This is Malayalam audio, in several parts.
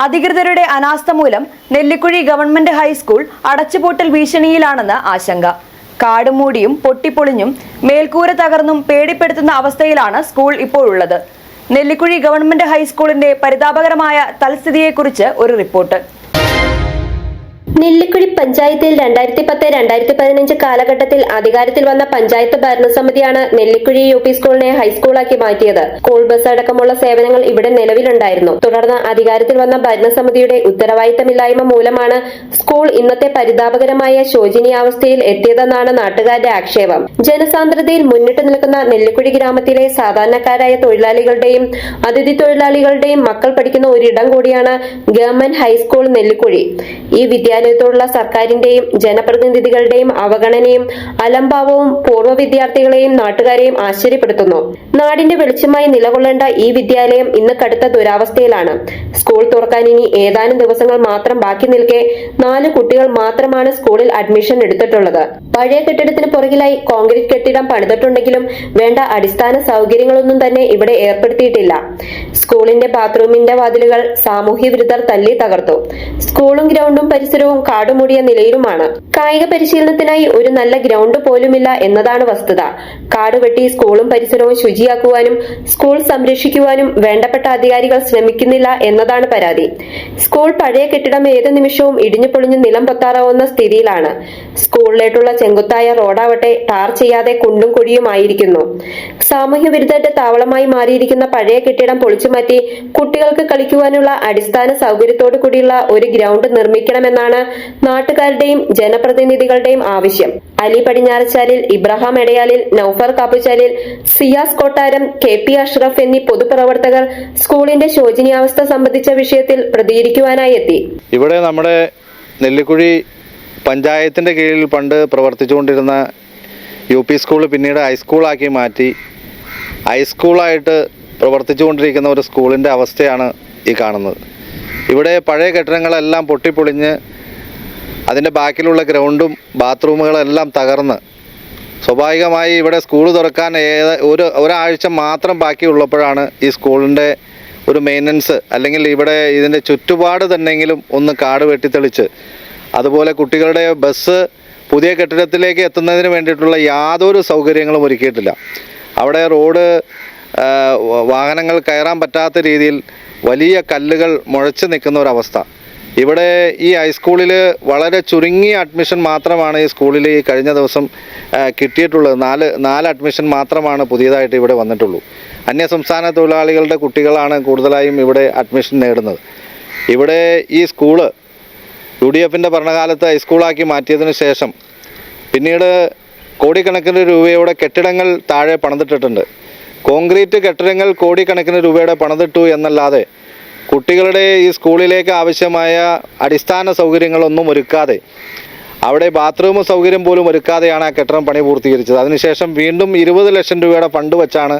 അധികൃതരുടെ അനാസ്ഥ മൂലം നെല്ലിക്കുഴി ഗവൺമെന്റ് ഹൈസ്കൂൾ അടച്ചുപൂട്ടൽ ഭീഷണിയിലാണെന്ന് ആശങ്ക. കാടുമൂടിയും പൊട്ടിപ്പൊളിഞ്ഞും മേൽക്കൂര തകർന്നും പേടിപ്പെടുത്തുന്ന അവസ്ഥയിലാണ് സ്കൂൾ ഇപ്പോഴുള്ളത്. നെല്ലിക്കുഴി ഗവൺമെന്റ് ഹൈസ്കൂളിന്റെ പരിതാപകരമായ തൽസ്ഥിതിയെക്കുറിച്ച് ഒരു റിപ്പോർട്ട്. നെല്ലിക്കുഴി പഞ്ചായത്തിൽ രണ്ടായിരത്തി പത്ത് രണ്ടായിരത്തി പതിനഞ്ച് കാലഘട്ടത്തിൽ അധികാരത്തിൽ വന്ന പഞ്ചായത്ത് ഭരണസമിതിയാണ് നെല്ലിക്കുഴി യു പി സ്കൂളിനെ ഹൈസ്കൂളാക്കി മാറ്റിയത്. സ്കൂൾ ബസ് അടക്കമുള്ള സേവനങ്ങൾ ഇവിടെ നിലവിലുണ്ടായിരുന്നു. തുടർന്ന് അധികാരത്തിൽ വന്ന ഭരണസമിതിയുടെ ഉത്തരവാദിത്തമില്ലായ്മ മൂലമാണ് സ്കൂൾ ഇന്നത്തെ പരിതാപകരമായ ശോചനീയാവസ്ഥയിൽ എത്തിയതെന്നാണ് നാട്ടുകാരുടെ ആക്ഷേപം. ജനസാന്ദ്രതയിൽ മുന്നിട്ട് നിൽക്കുന്ന നെല്ലിക്കുഴി ഗ്രാമത്തിലെ സാധാരണക്കാരായ തൊഴിലാളികളുടെയും അതിഥി തൊഴിലാളികളുടെയും മക്കൾ പഠിക്കുന്ന ഒരിടം കൂടിയാണ് ഗവൺമെന്റ് ഹൈസ്കൂൾ നെല്ലിക്കുഴി. ഈ വിദ്യാലയത്തോടുള്ള സർക്കാരിന്റെയും ജനപ്രതിനിധികളുടെയും അവഗണനയും അലംഭാവവും പൂർവ വിദ്യാർത്ഥികളെയും നാട്ടുകാരെയും ആശ്ചര്യപ്പെടുത്തുന്നു. നാടിന്റെ വെളിച്ചമായി നിലകൊള്ളേണ്ട ഈ വിദ്യാലയം ഇന്ന് കടുത്ത ദുരാവസ്ഥയിലാണ്. സ്കൂൾ തുറക്കാൻ ഇനി ഏതാനും ദിവസങ്ങൾ മാത്രം ബാക്കി നിൽക്കെ നാല് കുട്ടികൾ മാത്രമാണ് സ്കൂളിൽ അഡ്മിഷൻ എടുത്തിട്ടുള്ളത്. പഴയ കെട്ടിടത്തിന് പുറകിലായി കോൺക്രീറ്റ് കെട്ടിടം പണിതിട്ടുണ്ടെങ്കിലും വേണ്ട അടിസ്ഥാന സൗകര്യങ്ങളൊന്നും തന്നെ ഇവിടെ ഏർപ്പെടുത്തിയിട്ടില്ല. സ്കൂളിന്റെ ബാത്റൂമിന്റെ വാതിലുകൾ സാമൂഹ്യ വിരുദ്ധർ തല്ലി തകർത്തു. സ്കൂളും ഗ്രൗണ്ടും പരിസരവും കാടുമൂടിയ നിലയിലുമാണ്. കായിക പരിശീലനത്തിനായി ഒരു നല്ല ഗ്രൗണ്ട് പോലുമില്ല എന്നതാണ് വസ്തുത. കാട് വെട്ടി സ്കൂളും പരിസരവും ശുചിയാക്കുവാനും സ്കൂൾ സംരക്ഷിക്കുവാനും വേണ്ടപ്പെട്ട അധികാരികൾ ശ്രമിക്കുന്നില്ല എന്നതാണ് പരാതി. സ്കൂൾ പഴയ കെട്ടിടം ഏത് നിമിഷവും ഇടിഞ്ഞു പൊളിഞ്ഞ് നിലം പൊത്താറാവുന്ന സ്ഥിതിയിലാണ്. സ്കൂളിലേക്കുള്ള ചെങ്കുത്തായ റോഡാവട്ടെ ടാർ ചെയ്യാതെ കുണ്ടും കുഴിയുമായിരിക്കുന്നു സാമൂഹ്യ വിരുദ്ധന്റെ താവളമായി മാറിയിരിക്കുന്ന പഴയ കെട്ടിടം പൊളിച്ചുമാറ്റി കുട്ടികൾക്ക് കളിക്കുവാനുള്ള അടിസ്ഥാന സൗകര്യത്തോടു കൂടിയുള്ള ഒരു ഗ്രൗണ്ട് നിർമ്മിക്കണമെന്നാണ് നാട്ടുകാരുടെയും ജനപ്രതിനിധികളുടെയും ആവശ്യം. അലി പടിഞ്ഞാറച്ചാലിൽ ഇബ്രഹാം എടയാലിൽ നൌഫർ കാപ്പുചാലിൽ സിയാസ് കൊട്ടാരം കെ പി അഷ്റഫ് എന്നീ പൊതുപ്രവർത്തകർ സ്കൂളിന്റെ ശോചനീയാവസ്ഥ സംബന്ധിച്ച വിഷയത്തിൽ പ്രതികരിക്കുവാനായി എത്തി. ഇവിടെ നമ്മുടെ നെല്ലിക്കുഴി പഞ്ചായത്തിന്റെ കീഴിൽ പണ്ട് പ്രവർത്തിച്ചുകൊണ്ടിരുന്ന യു പി സ്കൂൾ പിന്നീട് ഹൈസ്കൂളാക്കി മാറ്റി. ഹൈസ്കൂളായിട്ട് പ്രവർത്തിച്ചുകൊണ്ടിരിക്കുന്ന ഒരു സ്കൂളിന്റെ അവസ്ഥയാണ് ഈ കാണുന്നത്. ഇവിടെ പഴയ കെട്ടിടങ്ങളെല്ലാം പൊട്ടിപ്പൊളിഞ്ഞ് അതിന്റെ ബാക്കിലുള്ള ഗ്രൗണ്ടും ബാത്റൂമുകളെല്ലാം തകർന്ന്. സ്വാഭാവികമായി ഇവിടെ സ്കൂൾ തുറക്കാൻ ഏത് ഒരു ഒരാഴ്ച മാത്രം ബാക്കിയുള്ളപ്പോഴാണ് ഈ സ്കൂളിന്റെ ഒരു മെയിന്റനൻസ് അല്ലെങ്കിൽ ഇവിടെ ഇതിന്റെ ചുറ്റുപാട് തന്നെങ്കിലും ഒന്ന് കാട് വെട്ടിത്തെളിച്ച്. അതുപോലെ കുട്ടികളുടെ ബസ് പുതിയ കെട്ടിടത്തിലേക്ക് എത്തുന്നതിന് വേണ്ടിയിട്ടുള്ള യാതൊരു സൗകര്യങ്ങളും ഒരുക്കിയിട്ടില്ല. അവിടെ റോഡ് വാഹനങ്ങൾ കയറാൻ പറ്റാത്ത രീതിയിൽ വലിയ കല്ലുകൾ മുഴച്ചു നിൽക്കുന്ന ഒരവസ്ഥ ഇവിടെ ഈ ഹൈസ്കൂളിൽ വളരെ ചുരുങ്ങിയ അഡ്മിഷൻ മാത്രമാണ് ഈ സ്കൂളിൽ ഈ കഴിഞ്ഞ ദിവസം കിട്ടിയിട്ടുള്ളത്. നാല് നാല് അഡ്മിഷൻ മാത്രമാണ് പുതിയതായിട്ട് ഇവിടെ വന്നിട്ടുള്ളൂ. അന്യ സംസ്ഥാന തൊഴിലാളികളുടെ കുട്ടികളാണ് കൂടുതലായും ഇവിടെ അഡ്മിഷൻ നേടുന്നത്. ഇവിടെ ഈ സ്കൂൾ യു ഡി എഫിന്റെ ഭരണകാലത്ത് ഹൈസ്കൂളാക്കി മാറ്റിയതിന് ശേഷം പിന്നീട് കോടിക്കണക്കിന് രൂപയുടെ കെട്ടിടങ്ങൾ താഴെ പണിതിട്ടിട്ടുണ്ട്. കോൺക്രീറ്റ് കെട്ടിടങ്ങൾ കോടിക്കണക്കിന് രൂപയുടെ പണിതിട്ടു എന്നല്ലാതെ കുട്ടികളുടെ ഈ സ്കൂളിലേക്ക് ആവശ്യമായ അടിസ്ഥാന സൗകര്യങ്ങളൊന്നും ഒരുക്കാതെ അവിടെ ബാത്റൂം സൗകര്യം പോലും ഒരുക്കാതെയാണ് ആ കെട്ടിടം പണി പൂർത്തീകരിച്ചത്. അതിനുശേഷം വീണ്ടും ഇരുപത് ലക്ഷം രൂപയുടെ ഫണ്ട് വെച്ചാണ്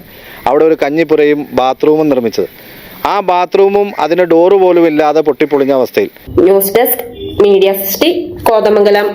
അവിടെ ഒരു കഞ്ഞിപ്പുരയും ബാത്റൂമും നിർമ്മിച്ചത്. ആ ബാത്റൂമും അതിന് ഡോറ് പോലും ഇല്ലാതെ പൊട്ടിപ്പൊളിഞ്ഞ അവസ്ഥയിൽ. News desk media Kothamangalam.